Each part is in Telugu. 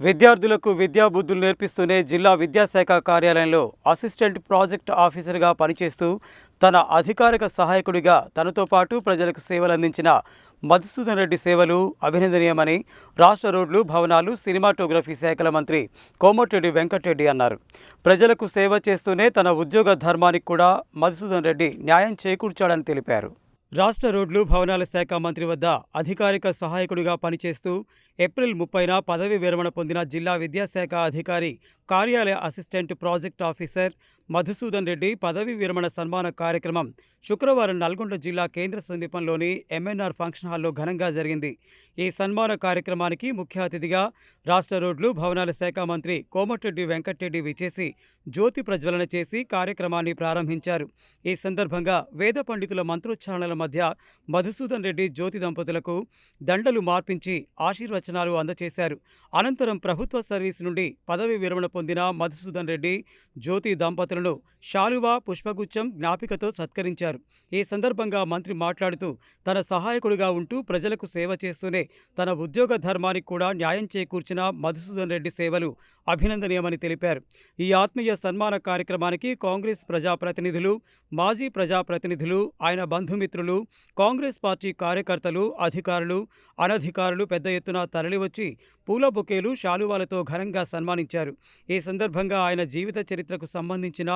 విద్యార్థులకు విద్యాబుద్ధులు నేర్పిస్తూనే జిల్లా విద్యాశాఖ కార్యాలయంలో అసిస్టెంట్ ప్రాజెక్ట్ ఆఫీసర్గా పనిచేస్తూ తన అధికారిక సహాయకుడిగా తనతో పాటు ప్రజలకు సేవలు అందించిన మధుసూదన్ రెడ్డి సేవలు అభినందనీయమని రాష్ట్ర రోడ్లు భవనాలు సినిమాటోగ్రఫీ శాఖల మంత్రి కోమటిరెడ్డి వెంకటరెడ్డి అన్నారు. ప్రజలకు సేవ చేస్తూనే తన ఉద్యోగ ధర్మానికి కూడా మధుసూదన్ రెడ్డి న్యాయం చేకూర్చాడని తెలిపారు. రాష్ట్ర రోడ్లు భవనాల శాఖ మంత్రి వద్ద అధికారిక సహాయకుడిగా పనిచేస్తూ ఏప్రిల్ ముప్పైన పదవి విరమణ పొందిన జిల్లా విద్యాశాఖ అధికారి కార్యాలయ assistant project officer Madhusudan Reddy పదవీ విరమణ సన్మాన కార్యక్రమం శుక్రవారం నల్గొండ జిల్లా కేంద్ర సమీపంలోని ఎంఎన్ఆర్ ఫంక్షన్ హాల్లో ఘనంగా జరిగింది. ఈ సన్మాన కార్యక్రమానికి ముఖ్య అతిథిగా రాష్ట్ర రోడ్లు భవనాల శాఖ మంత్రి కోమటిరెడ్డి వెంకటరెడ్డి విచేసి జ్యోతి ప్రజ్వలన చేసి కార్యక్రమాన్ని ప్రారంభించారు. ఈ సందర్భంగా వేద పండితుల మంత్రోచ్చారణల మధ్య మధుసూదన్ రెడ్డి జ్యోతి దంపతులకు దండలు మార్పించి ఆశీర్వచనాలు అందజేశారు అనంతరం ప్రభుత్వ సర్వీస్ నుండి పదవి విరమణ పొందిన మధుసూదన్ రెడ్డి జ్యోతి దంపతులు దంపతులను శాలువా పుష్పగుచ్చం జ్ఞాపికతో సత్కరించారు. ఈ సందర్భంగా మంత్రి మాట్లాడుతూ తన సహాయకుడిగా ఉంటూ ప్రజలకు సేవ చేస్తూనే తన ఉద్యోగ ధర్మానికి కూడా న్యాయం చేకూర్చిన మధుసూదన్ రెడ్డి సేవలు అభినందనీయమని తెలిపారు. ఈ ఆత్మీయ సన్మాన కార్యక్రమానికి కాంగ్రెస్ ప్రజాప్రతినిధులు మాజీ ప్రజాప్రతినిధులు ఆయన బంధుమిత్రులు కాంగ్రెస్ పార్టీ కార్యకర్తలు అధికారులు అనధికారులు పెద్ద ఎత్తున తరలివచ్చి పూల బొకేలు శాలువాలతో ఘనంగా సన్మానించారు. ఈ సందర్భంగా ఆయన జీవిత చరిత్రకు సంబంధించిన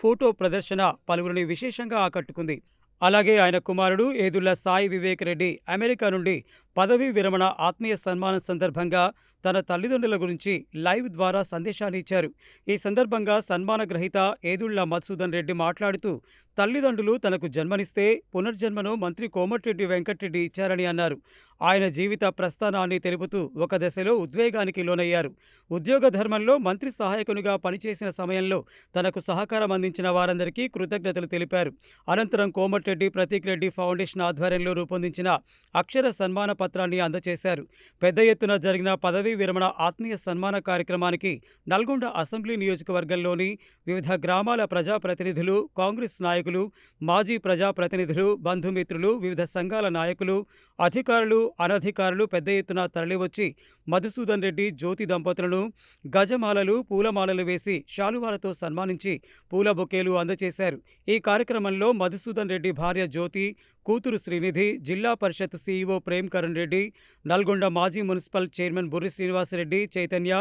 ఫోటో ప్రదర్శన పలువురిని విశేషంగా ఆకట్టుకుంది. అలాగే ఆయన కుమారుడు ఏదుళ్ళ సాయి వివేక్ రెడ్డి అమెరికా నుండి పదవీ విరమణ ఆత్మీయ సన్మానం సందర్భంగా తన తల్లిదండ్రుల గురించి లైవ్ ద్వారా సందేశాన్ని ఇచ్చారు. ఈ సందర్భంగా సన్మాన గ్రహీత ఏదుళ్ళ మధుసూదన్ రెడ్డి మాట్లాడుతూ తల్లిదండ్రులు తనకు జన్మనిస్తే పునర్జన్మను మంత్రి కోమటిరెడ్డి వెంకటరెడ్డి ఇచ్చారని అన్నారు. ఆయన జీవిత ప్రస్థానాన్ని తెలుపుతూ ఒక దశలో ఉద్వేగానికి లోనయ్యారు. ఉద్యోగ ధర్మంలో మంత్రి సహాయకునిగా పనిచేసిన సమయంలో తనకు సహకారం అందించిన వారందరికీ కృతజ్ఞతలు తెలిపారు. అనంతరం కోమటిరెడ్డి ప్రతీక్ రెడ్డి ఫౌండేషన్ ఆధ్వర్యంలో రూపొందించిన అక్షర సన్మాన పత్రాన్ని అందజేశారు. పెద్ద ఎత్తున జరిగిన పదవీ విరమణ ఆత్మీయ సన్మాన కార్యక్రమానికి నల్గొండ అసెంబ్లీ నియోజకవర్గంలోని వివిధ గ్రామాల ప్రజాప్రతినిధులు కాంగ్రెస్ నాయకులు మాజీ ప్రజాప్రతినిధులు బంధుమిత్రులు వివిధ సంఘాల నాయకులు అధికారులు అనధికారులు పెద్ద ఎత్తున తరలివచ్చి మధుసూదన్ రెడ్డి జ్యోతి దంపతులను గజమాలలు పూలమాలలు వేసి శాలువాలతో సన్మానించి పూల బొకేలు అందజేశారు ఈ కార్యక్రమంలో మధుసూదన్ రెడ్డి భార్య జ్యోతి కూతురు శ్రీనిధి జిల్లా పరిషత్ సీఈఓ ప్రేమ్ కరణ్ రెడ్డి నల్గొండ మాజీ municipal chairman Burri Srinivasreddy Chaitanya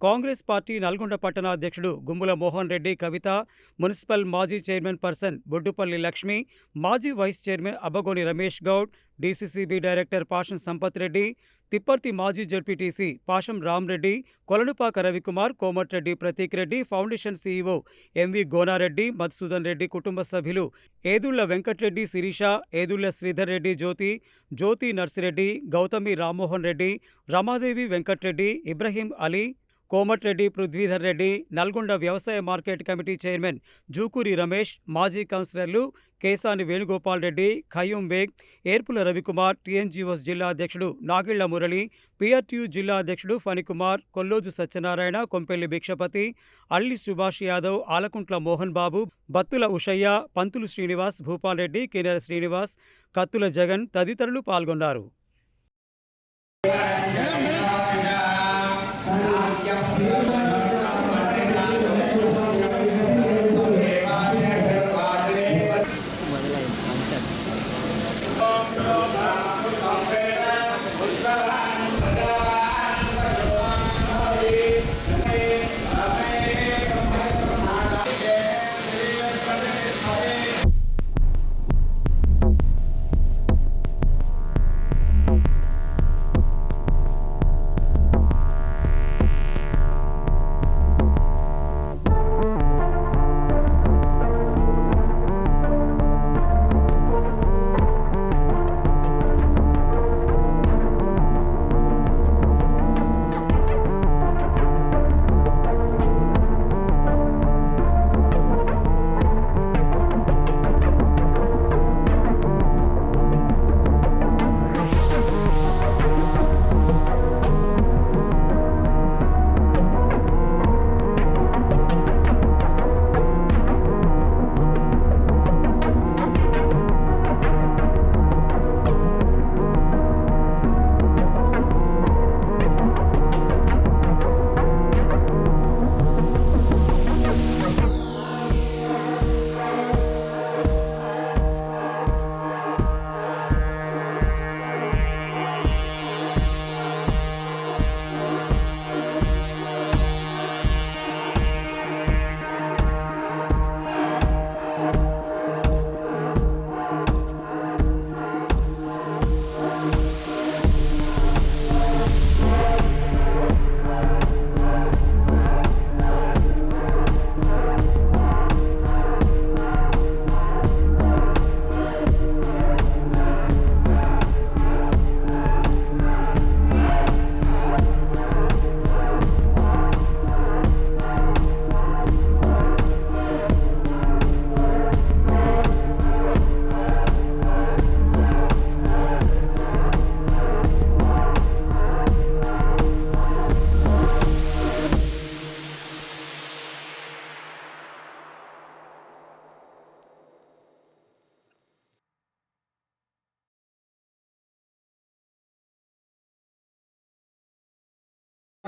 Congress party Nalgonda పట్టణ అధ్యక్షుడు గుమ్ముల మోహన్ రెడ్డి కవిత మున్సిపల్ మాజీ చైర్మన్ పర్సన్ బొడ్డుపల్లి లక్ష్మి మాజీ vice chairman Abbagoni Ramesh Goud DCCB director Pasham Sampath Reddy Thipparthi మాజీ ZPTC Pasham Ramreddy Kolanupaka Ravikumar Komatireddy Prateek Reddy foundation CEO MV Gonareddy Madhusudan Reddy కుటుంబ సభ్యులు ఏదుళ్ళ వెంకట్రెడ్డి శిరీష ఏదుళ్ళ శ్రీధర్ రెడ్డి జ్యోతి జ్యోతి నర్సిరెడ్డి గౌతమి రామ్మోహన్ రెడ్డి రమాదేవి వెంకట్రెడ్డి ఇబ్రహీం అలీ కోమటిరెడ్డి పృథ్వీధర్ రెడ్డి నల్గొండ వ్యవసాయ market committee chairman Jukuri Ramesh మాజీ కౌన్సిలర్లు కేసాని వేణుగోపాల్ రెడ్డి ఖయ్యూం బేగ్ ఏర్పుల రవికుమార్ టీఎన్జీఓస్ జిల్లా అధ్యక్షుడు నాగిళ్ళ మురళి పీఆర్టీయూ జిల్లా అధ్యక్షుడు ఫణికుమార్ కొల్లోజు సత్యనారాయణ కొంపెల్లి భిక్షపతి అల్లి సుభాష్ యాదవ్ ఆలకుంట్ల మోహన్ బాబు బత్తుల ఉషయ్య పంతులు శ్రీనివాస్ భూపాల్ రెడ్డి కిన్నెర శ్రీనివాస్ కత్తుల జగన్ తదితరులు పాల్గొన్నారు.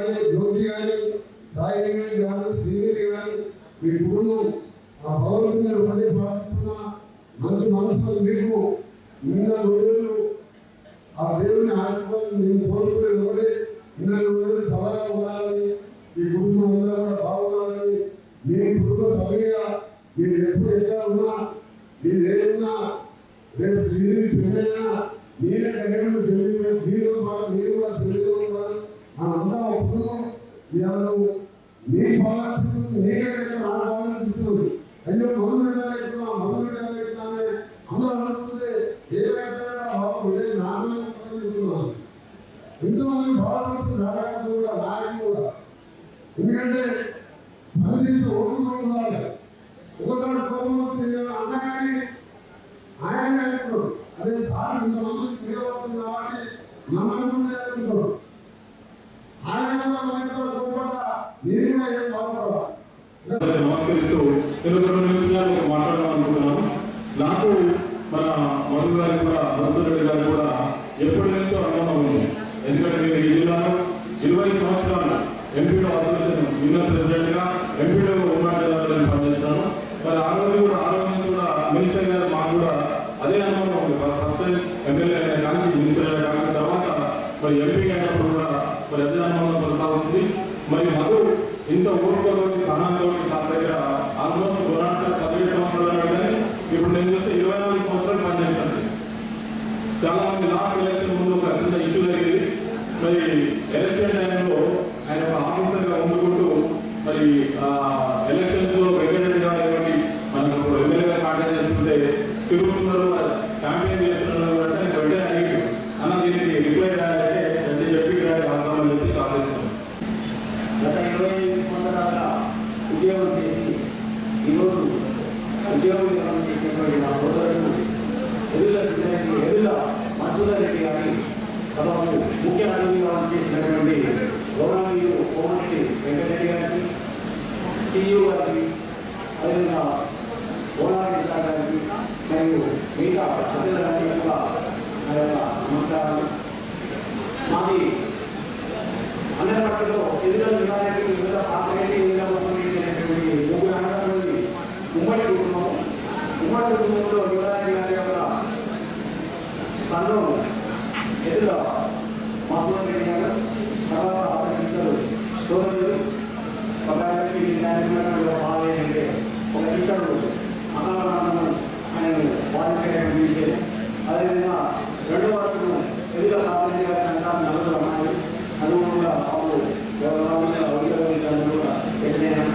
జ్యోతి కానీ సాయి గారి గారు శ్రీనిధి గారు మీ కుటుంబం ఆ భగవంతుని మళ్ళీ ప్రార్థిస్తున్న. మంచి మనసులు మీకు నిన్న రోజులు ఆ దేవుని ఆత్మను నేను కోరుకునేది ఒకటే. నిన్న ఉద్యోగ విధానం చేసినటువంటి నా సోదరుడు ఎదుల సిద్ధానికి ఎదుల మధుసూదర్ రెడ్డి గారి సభకు ముఖ్య అతిథిగా చేసినటువంటి గౌరవనీయులు కోమటి వెంకటరెడ్డి గారికి సిఇఓ గారికి అదేవిధంగా గోళారెడ్డి సార్ గారికి మరియు మిగతా సభ్యులందరికీ కూడా నా మాది అందరి పట్లలో ఎదురు విధానానికి వివిధ పాత్ర ఉమ్మడి కుటుంబంలో యువరాజు గారి యొక్క సంఘం ఎదురుగా మహబూబ్ రెడ్డి గారు తర్వాత అతనిద్దరు సోదరులు ఒక వ్యక్తి భావేంటే ఒక శిక్షకుడు మహారాణం అనే వారిపై విషయం అదేవిధంగా రెండు వరకు ఎదురుగా కాదని గారి సంఘాన్ని నలుగురు అమ్మాయి అనుగుణంగా వాళ్ళు వ్యవహారంగా అభివృద్ధి కూడా ఎదురైనా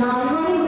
Mom,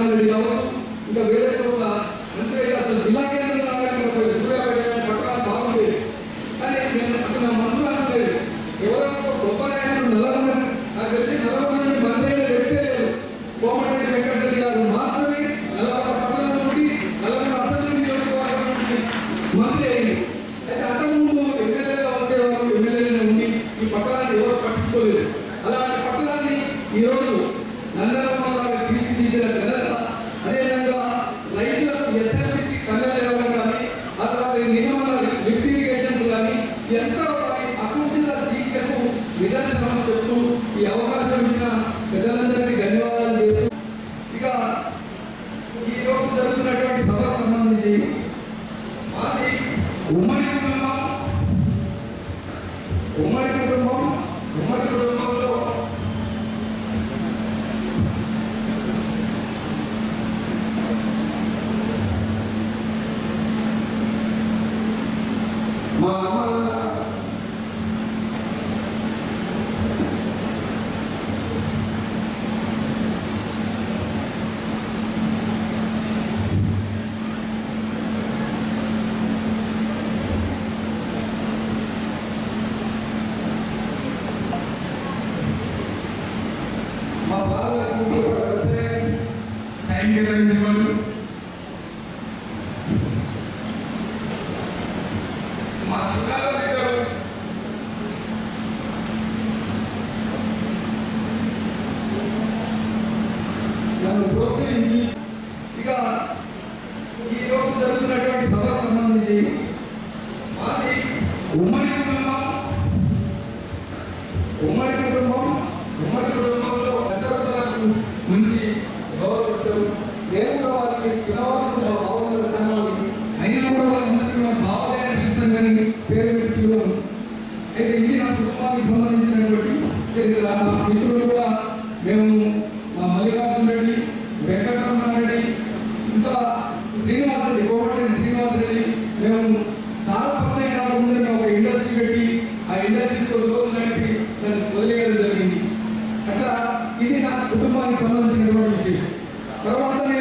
తెలంగాణ జిల్లాలో ఇంకా వేరే చోట్ల అంటే అసలు జిల్లా కేంద్రం రావడానికి సూర్యాపేట పట్టణాలు బాగుండేది కానీ నేను అసలు నా మనసులో అనుకోలేదు ఎవరో గొప్ప నాయకుడు నల్లగొండ నాకు తెలిసి నల్లగొండ నుంచి మంత్రి వ్యక్తే లేదు. కోమటిరెడ్డి వెంకటరెడ్డి గారు మాత్రమే నల్లగొండ పట్టణం నుంచి నల్లగొండ అసెంబ్లీ నియోజకవర్గం నుంచి మంత్రి అయింది అయితే అంతకుముందు ఎమ్మెల్యేగా వచ్చే వరకు ఎమ్మెల్యేనే ఉండి ఈ పట్టణాన్ని ఈరోజు నందనమ్మ గారు తీర్చిదిద్దిన of other people present. Thank you, everyone.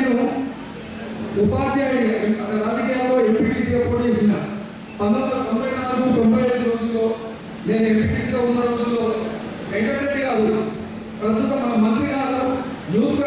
నేను ఉపాధ్యాయుడు రాజకీయాల్లో ఎంపీటీసీగా పోటీ చేసిన పంతొమ్మిది వందల తొంభై నాలుగు తొంభై ఐదు రోజుల్లో నేను ఎంపీటీసీగా ఉన్న రోజుల్లో వెంకటరెడ్డి గారు ప్రస్తుతం మన మంత్రి గారు యూత్